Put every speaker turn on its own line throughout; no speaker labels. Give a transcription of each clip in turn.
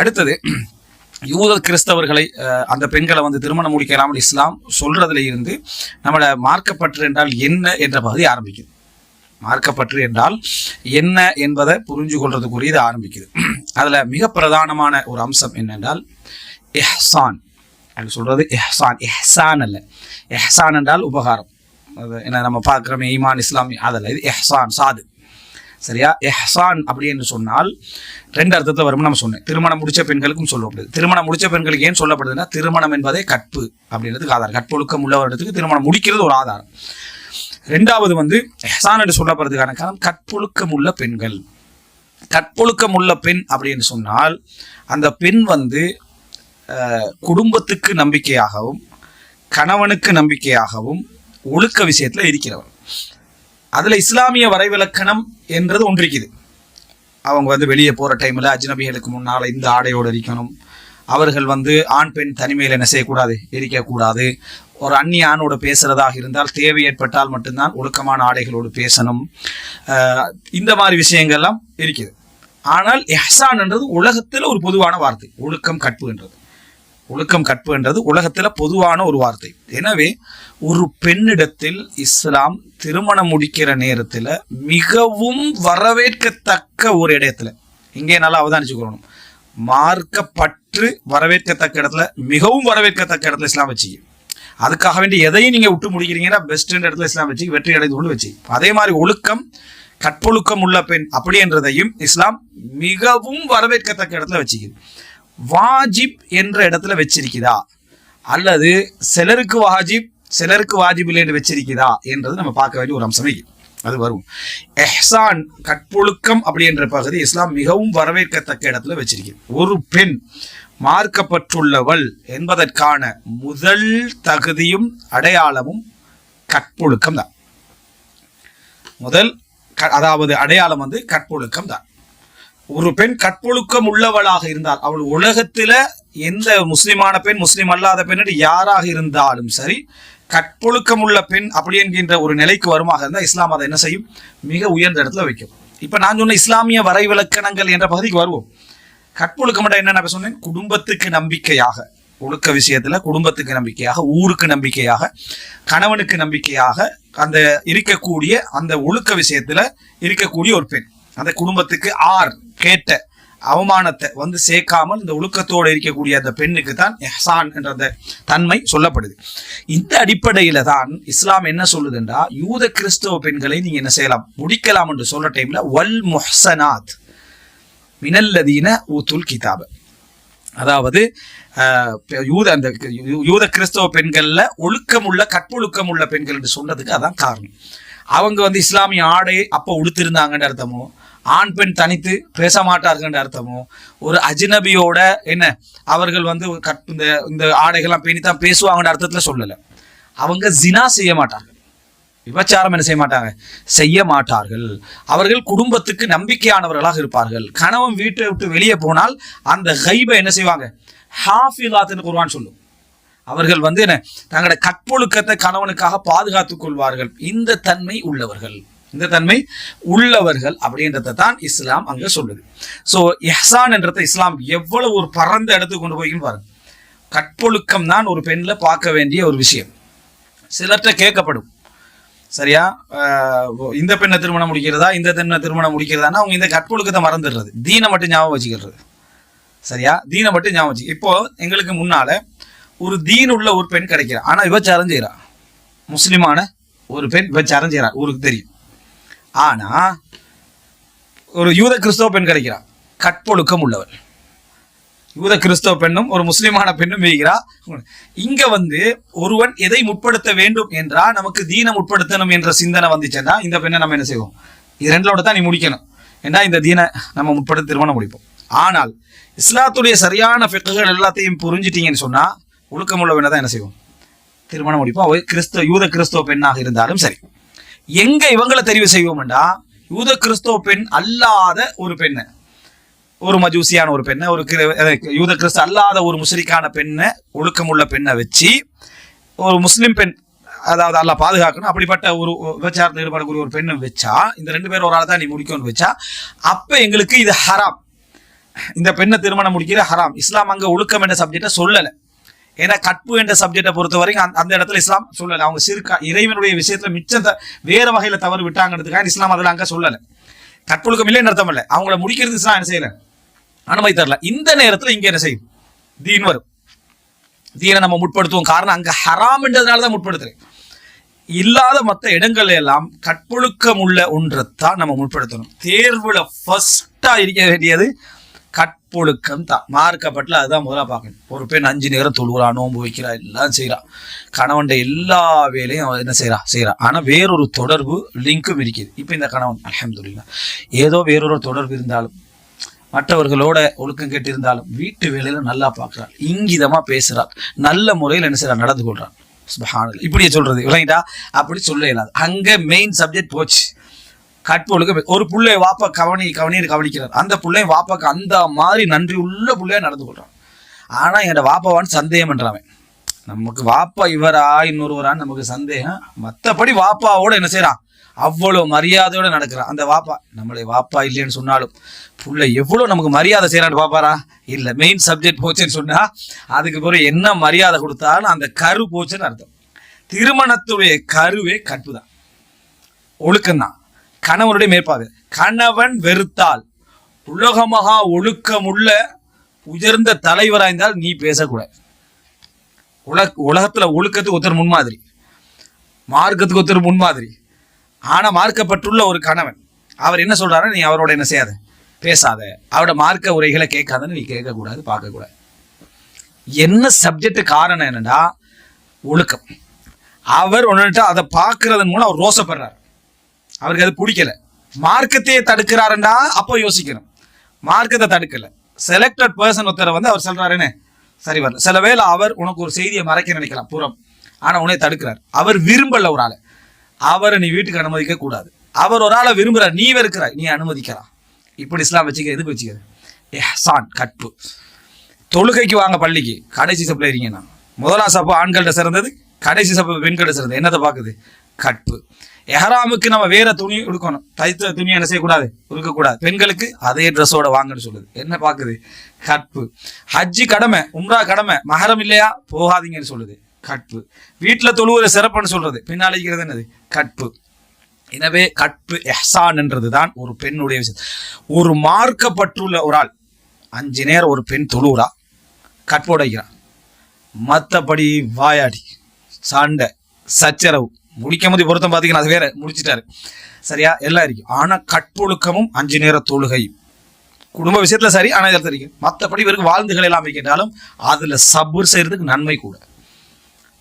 அடுத்தது யூத கிறிஸ்தவர்களை அந்த பெண்களை வந்து திருமணம் முடிக்கலாமல் இஸ்லாம் சொல்றதுல இருந்து நம்மளை மார்க்கப்பற்று என்றால் என்ன என்ற பகுதி ஆரம்பிக்குது. மார்க்கப்பற்று என்றால் என்ன என்பதை புரிஞ்சு கொள்றதுக்குரிய இது ஆரம்பிக்குது. அதுல மிக பிரதானமான ஒரு அம்சம் என்னென்றால் எஹ்சான் அது சொல்றது எஹ்சான் எஹ்சான் அல்ல. எஹ்சான் என்றால் உபகாரம். அது என்ன நம்ம பார்க்குறோமே ஈமான் இஸ்லாம் அதில் இது எஹ்சான் சாது. சரியா? எஹ்சான் அப்படி என்று சொன்னால் ரெண்டு அர்த்தத்தில் வரும் நம்ம சொன்னேன். திருமணம் முடிச்ச பெண்களுக்கும் சொல்லப்படுது திருமணம் முடிச்ச பெண்களுக்கு ஏன் சொல்லப்படுதுன்னா திருமணம் என்பதே கற்பு அப்படின்றதுக்கு ஆதாரம். கற்பொழுக்கம் உள்ளவரிடத்துக்கு திருமணம் முடிக்கிறது ஒரு ஆதாரம். ரெண்டாவது வந்து எஹ்சான் என்று சொல்லப்படுறதுக்கான காரணம் கற்பொழுக்கம் உள்ள பெண்கள். கற்பொழுக்கம் உள்ள பெண் அப்படின்னு சொன்னால் அந்த பெண் வந்து குடும்பத்துக்கு நம்பிக்கையாகவும் கணவனுக்கு நம்பிக்கையாகவும் ஒழுக்க விஷயத்தில் இருக்கிறவர் அதில் இஸ்லாமிய வரைவிலக்கணம் என்றது ஒன்று இருக்குது அவங்க வந்து வெளியே போகிற டைமில் அஜ்னபிகளுக்கு முன்னால் இந்த ஆடையோடு இருக்கணும். அவர்கள் வந்து ஆண் பெண் தனிமையில் என்ன செய்யக்கூடாது? இருக்கக்கூடாது ஒரு அந்நிய ஆணோடு பேசுகிறதாக இருந்தால் தேவை ஏற்பட்டால் மட்டும்தான் ஒழுக்கமான ஆடைகளோடு பேசணும். இந்த மாதிரி விஷயங்கள்லாம் இருக்குது. ஆனால் எஹ்சான் என்றது உலகத்தில் ஒரு பொதுவான வார்த்தை. ஒழுக்கம் கற்பு என்றது. ஒழுக்கம் கற்பு என்றது உலகத்தில் பொதுவான ஒரு வார்த்தை. எனவே ஒரு பெண்ணிடத்தில் இஸ்லாம் திருமணம் முடிக்கிற நேரத்தில் மிகவும் வரவேற்கத்தக்க ஒரு இடத்துல இங்கே நல்லா அவதானிச்சுக்கணும் மார்க்கப்பற்று வரவேற்கத்தக்க இடத்துல மிகவும் வரவேற்கத்தக்க இடத்துல இஸ்லாம் வச்சு. அதுக்காக வேண்டி எதையும் நீங்கள் விட்டு முடிக்கிறீங்கன்னா பெஸ்ட் இடத்துல இஸ்லாம் வச்சு வெற்றி அடைந்து கொண்டு வச்சு. அதே மாதிரி ஒழுக்கம் கற்பொழுக்கம் உள்ள பெண் அப்படி என்றதையும் இஸ்லாம் மிகவும் வரவேற்கத்தக்க இடத்துல வச்சுக்குது வாஜிப் என்ற இடத்துல வச்சிருக்குதா அல்லது சிலருக்கு வாஜிப் சிலருக்கு வாஜிப் இல்லை என்று வச்சிருக்குதா என்றது நம்ம பார்க்க வேண்டிய ஒரு அம்சமே அது வரும். எஹ்சான் கற்பொழுக்கம் அப்படி என்ற பகுதி இஸ்லாம் மிகவும் வரவேற்கத்தக்க இடத்துல வச்சிருக்கிறது. ஒரு பெண் மார்க்கப்பட்டுள்ளவள் என்பதற்கான முதல் தகுதியும் அடையாளமும் கற்பொழுக்கம் தான் முதல் அதாவது அடையாளம் வந்து கற்பொழுக்கம் தான் ஒரு பெண் கற்பொழுக்கம் உள்ளவளாக இருந்தால் அவள் உலகத்துல எந்த முஸ்லிமான பெண் முஸ்லிம் அல்லாத பெண் யாராக இருந்தாலும் சரி கற்பொழுக்கம் உள்ள பெண் அப்படி என்கின்ற ஒரு நிலைக்கு வருமாக இருந்தால் இஸ்லாம் அதை என்ன செய்யும்? மிக உயர்ந்த இடத்துல வைக்கும். இப்ப நான் சொன்ன இஸ்லாமிய வரைவிலக்கணங்கள் என்ற பகுதிக்கு வருவோம். கற்பொழுக்கம் என்றால் என்ன நான் சொன்னேன். குடும்பத்துக்கு நம்பிக்கையாக ஒழுக்க விஷயத்துல குடும்பத்துக்கு நம்பிக்கையாக ஊருக்கு நம்பிக்கையாக கணவனுக்கு நம்பிக்கையாக அந்த இருக்கக்கூடிய அந்த ஒழுக்க விஷயத்துல இருக்கக்கூடிய ஒரு பெண். அந்த குடும்பத்துக்கு ஆர் கேட்ட அவமானத்தை வந்து சேர்க்காமல் இந்த ஒழுக்கத்தோடு இருக்கக்கூடிய அந்த பெண்ணுக்கு தான் எஹசான் என்ற அந்த தன்மை சொல்லப்படுது. இந்த அடிப்படையில தான் இஸ்லாம் என்ன சொல்லுதுன்றா யூத கிறிஸ்தவ பெண்களை நீங்க என்ன செய்யலாம்? முடிக்கலாம் என்று சொல்ற டைம்ல வல் முஹ்சனாத் மினல்லதீன ஊத்துல் கிதாப. அதாவது யூத அந்த யூத கிறிஸ்தவ பெண்கள்ல ஒழுக்கமுள்ள கற்பொழுக்கம் உள்ள பெண்கள் என்று சொன்னதுக்கு அதான் காரணம். அவங்க வந்து இஸ்லாமிய ஆடை அப்போ உடுத்திருந்தாங்கன்னு அர்த்தமோ? ஆண் பெண் தனித்து பேச மாட்டார்கள்ன்ற அர்த்தமும் ஒரு அஜினபியோட என்ன? அவர்கள் வந்து கட் இந்த இந்த ஆடைகள்லாம் பேணி தான் பேசுவாங்கன்ற அர்த்தத்தில் சொல்லலை. அவங்க ஜினா செய்ய மாட்டார்கள். விபச்சாரம் என்ன செய்ய மாட்டாங்க? செய்ய மாட்டார்கள். அவர்கள் குடும்பத்துக்கு நம்பிக்கையானவர்களாக இருப்பார்கள். கணவன் வீட்டை விட்டு வெளியே போனால் அந்த ஹைபை என்ன செய்வாங்க? ஹாஃபிலாத்துன்னு கூறுவான்னு சொல்லும். அவர்கள் வந்து என்ன? தங்களோட கற்பொழுக்கத்தை கணவனுக்காக பாதுகாத்துக் கொள்வார்கள். இந்த தன்மை உள்ளவர்கள். இந்த தன்மை உள்ளவர்கள் அப்படின்றத தான் இஸ்லாம் அங்க சொல்லுது. ஸோ எஹ்சான் என்றதை இஸ்லாம் எவ்வளவு ஒரு பறந்த இடத்துக்கு கொண்டு போய்ன்னு பாருங்க. கற்பொழுக்கம் தான் ஒரு பெண்ணில் பார்க்க வேண்டிய ஒரு விஷயம். சிலர்கிட்ட கேட்கப்படும். சரியா? இந்த பெண்ணை திருமணம் முடிக்கிறதா இந்த பெண்ணை திருமணம் முடிக்கிறதான்னா அவங்க இந்த கற்பொழுக்கத்தை மறந்துடுறது. தீனை மட்டும் ஞாபகம் வச்சுக்கிறது. சரியா? தீனை மட்டும் ஞாபகம் வச்சு. இப்போ எங்களுக்கு முன்னால ஒரு தீன் உள்ள ஒரு பெண் கிடைக்கிறா. ஆனால் இவ செய்றா. முஸ்லிமான ஒரு பெண் இவ செய்றா. ஊருக்கு தெரியும். ஆனா ஒரு யூத கிறிஸ்தவ பெண் கிடைக்கிறா. கற்பொழுக்கம் உள்ளவர் யூத கிறிஸ்தவ பெண்ணும் ஒரு முஸ்லிமான பெண்ணும் வைக்கிறா இங்க வந்து ஒருவன் எதை முற்படுத்த வேண்டும் என்றா நமக்கு தீன முற்படுத்தணும் என்ற சிந்தனை வந்துச்சுன்னா இந்த பெண்ணை நம்ம என்ன செய்வோம்? இது ரெண்டோட தான் நீ முடிக்கணும். ஏன்னா இந்த தீனை நம்ம முற்படுத்த திருமணம் முடிப்போம். ஆனால் இஸ்லாத்துடைய சரியான ஃபிக்குகள் எல்லாத்தையும் புரிஞ்சிட்டீங்கன்னு சொன்னா ஒழுக்கமுள்ள பெண்ணை தான் என்ன செய்வோம்? திருமணம் முடிப்போம். கிறிஸ்தவ யூத கிறிஸ்தவ பெண்ணாக இருந்தாலும் சரி. எங்க இவங்களை தெரிவு செய்வோம்டா? யூத கிறிஸ்தவ பெண் அல்லாத ஒரு பெண்ணை. ஒரு மஜூசியான ஒரு பெண்ணை ஒரு யூத கிறிஸ்து அல்லாத ஒரு முஸ்லிக்கான பெண்ணை ஒழுக்கமுள்ள பெண்ணை வச்சு ஒரு முஸ்லீம் பெண் அதாவது அல்லாஹ் பாதுகாக்கணும். அப்படிப்பட்ட ஒரு விபச்சாரத்தில் ஈடுபடக்கூடிய ஒரு பெண்ணை வச்சா இந்த ரெண்டு பேரும் ஒரு ஆள் தான் நீ முடிக்கணும்னு வச்சா அப்போ எங்களுக்கு இது ஹராம். இந்த பெண்ணை திருமணம் முடிக்கிற ஹராம். இஸ்லாம் அங்கே ஒழுக்கம் என்ற சப்ஜெக்டை சொல்லலை. ஏன்னா கற்பு என்ற சப்ஜெக்டை பொறுத்த வரைக்கும் அந்த- இடத்துல இஸ்லாம் சொல்லலை. அவங்க சிறுக்கா இறைவனுடைய விஷயத்துல மிச்சம் வேற வகையில தவறு விட்டாங்கிறதுக்காக இஸ்லாம் அதில் அங்க சொல்லலை. கற்பொழுக்கம் இல்லைன்னு அர்த்தம் இல்லை. அவங்கள முடிக்கிறது இஸ்லாம் என்ன செய்யல? அனுமதி தரல. இந்த நேரத்துல இங்க என்ன செய்யும்? தீன் வரும். தீனை நம்ம முற்படுத்துவோம். காரணம் அங்க ஹராம்ன்றதுனால தான் முற்படுத்துறேன். இல்லாத மற்ற இடங்கள்ல எல்லாம் கற்பொழுக்கம் உள்ள ஒன்றைத்தான் நம்ம முற்படுத்தணும். தேர்வுல ஃபர்ஸ்டா இருக்க வேண்டியது கற்பொழுக்கம் தான். மார்க்கப்பட்டில் அதுதான் முதல்ல பார்க்கணும். ஒரு பெண் அஞ்சு நேரம் தொழுகிறா நோன்பு வைக்கிறா எல்லாம் செய்கிறான் கணவன்ட எல்லா வேலையும் அவன் என்ன செய்கிறான் செய்கிறான் ஆனால் வேறொரு தொடர்பு லிங்க்கும் இருக்குது. இப்போ இந்த கணவன் அல்ஹம்துலில்லாஹ் ஏதோ வேறொரு தொடர்பு இருந்தாலும் மற்றவர்களோட ஒழுக்கம் கெட்டிருந்தாலும் வீட்டு வேலையில நல்லா பார்க்குறாள். இங்கிதமாக பேசுகிறாள். நல்ல முறையில் என்ன செய்கிறான் நடந்து கொள்கிறான் இப்படியே சொல்கிறது விளங்கிட்டா அப்படி சொல்ல இயலாது. அங்கே மெயின் சப்ஜெக்ட் போச்சு. கற்பொழுக்க ஒரு பிள்ளை வாப்பா கவனி கவனின்னு கவனிக்கிறார். அந்த பிள்ளை வாப்பாக்கு அந்த மாதிரி நன்றி உள்ள பிள்ளையா நடந்து கொள்றான் ஆனால் என்னோட வாப்பாவான்னு சந்தேகம் பண்றான் நமக்கு வாப்பா இவரா இன்னொருவரான்னு நமக்கு சந்தேகம். மற்றபடி வாப்பாவோட என்ன செய்கிறான் அவ்வளோ மரியாதையோடு நடக்கிறான். அந்த வாப்பா நம்மளை வாப்பா இல்லைன்னு சொன்னாலும் புள்ள எவ்வளோ நமக்கு மரியாதை செய்கிறான்னு பாப்பாரா? இல்லை மெயின் சப்ஜெக்ட் போச்சுன்னு சொன்னால் அதுக்கு பிறகு என்ன மரியாதை கொடுத்தாலும் அந்த கரு போச்சுன்னு அர்த்தம். திருமணத்துடைய கருவே கற்பு தான் ஒழுக்கம்தான். கணவனுடைய மேற்பார்வை. கணவன் வெறுத்தால் உலகமகா ஒழுக்கமுள்ள உயர்ந்த தலைவராய்ந்தால் நீ பேசக்கூடாது. உலக உலகத்தில் ஒழுக்கத்துக்கு ஒருத்தர் முன்மாதிரி. மார்க்கத்துக்கு ஒருத்தர் முன்மாதிரி. ஆனால் மார்க்கப்பட்டுள்ள ஒரு கணவன் அவர் என்ன சொல்கிறாரு நீ அவரோட என்ன செய்யாத? பேசாத. அவரோட மார்க்க உரைகளை கேட்காதன்னு நீ கேட்கக்கூடாது பார்க்கக்கூடாது. என்ன சப்ஜெக்ட் காரணம் என்னன்னா ஒழுக்கம். அவர் ஒன்றுட்டு அதை பார்க்கறதன் மூலம் அவர் ரோசப்படுறார். அவருக்கு அது பிடிக்கல. மார்க்கத்தையே தடுக்கிறாருண்டா? அப்போ யோசிக்கணும். மார்க்கத்தை தடுக்கல. செலக்டட் பர்சன் ஒருத்தரை வந்து அவர் சொல்றாருன்னு சரி வரல. சில வேளை அவர் உனக்கு ஒரு செய்தியை மறைக்க நினைக்கலாம் புறம். ஆனால் உன்னை தடுக்கிறார். அவர் விரும்பல ஒரு ஆளை. அவரை நீ வீட்டுக்கு அனுமதிக்க கூடாது. அவர் ஒரு ஆளை விரும்புகிறார் நீ வெறுக்கிறாய். நீ அனுமதிக்கலாம். இப்படி இஸ்லாம் வச்சுக்க எதுக்கு வச்சுக்க எஹசான் கட்பு தொழுகைக்கு வாங்க பள்ளிக்கு. கடைசி சப்பில் இருக்கீங்கன்னா முதலாம் சப்போ ஆண்கள்கிட்ட சிறந்தது கடைசி சப்போ பெண்கள்கிட்ட சிறந்தது. என்னத்தை பார்க்குது? கற்பு. எஹராமுக்கு நம்ம வேற துணி உடுக்கணும். தைத்த துணி என்ன செய்யக்கூடாது? உடுக்கக்கூடாது. பெண்களுக்கு அதே ட்ரெஸ்ஸோட வாங்கன்னு சொல்லுது. என்ன பார்க்குது? கற்பு. ஹஜ்ஜி கடமை உம்ரா கடமை மகரம் இல்லையா? போகாதீங்கன்னு சொல்லுது. கற்பு. வீட்டில் தொழுவுற சிறப்புன்னு சொல்றது. பின்னால இருக்கிறது என்னது? கற்பு. எனவே கற்பு எஹ்சான் என்றது தான் ஒரு பெண்ணுடைய விஷயம். ஒரு மார்க்கப்பட்டுள்ள ஒரு ஆள் அஞ்சு நேரம் ஒரு பெண் தொழுவுறா கற்போட மற்றபடி வாயாடி சண்டை சச்சரவு முடிக்கும் போது பொருத்தம் பார்த்தீங்கன்னா அது வேற. முடிச்சிட்டாரு. சரியா? எல்லாம் இருக்கு. ஆனால் கற்பொழுக்கமும் அஞ்சு நேர தொழுகை. குடும்ப விஷயத்தில் சரி ஆனால் இதில் தெரியும் மற்றபடி இவருக்கு வாழ்ந்துகள் எல்லாம் கேட்டாலும் அதில் சபுர் செய்கிறதுக்கு நன்மை கூட.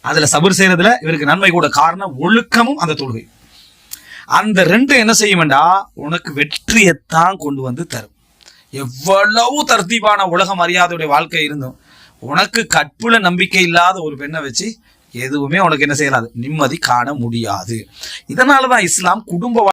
அதில் சபுர் செய்கிறதுல இவருக்கு நன்மை கூட. காரணம் ஒழுக்கமும் அந்த தொழுகை. அந்த ரெண்டு என்ன செய்யும்டா உனக்கு வெற்றியைத்தான் கொண்டு வந்து தரும். எவ்வளவு தர்த்தீபான உலக மரியாதையுடைய வாழ்க்கை இருந்தும் உனக்கு கற்புல நம்பிக்கை இல்லாத ஒரு பெண்ணை வச்சு எதுவுமே உனக்கு என்ன செய்யலாது நிம்மதி காண முடியாது. இதனாலதான் இஸ்லாம் குடும்ப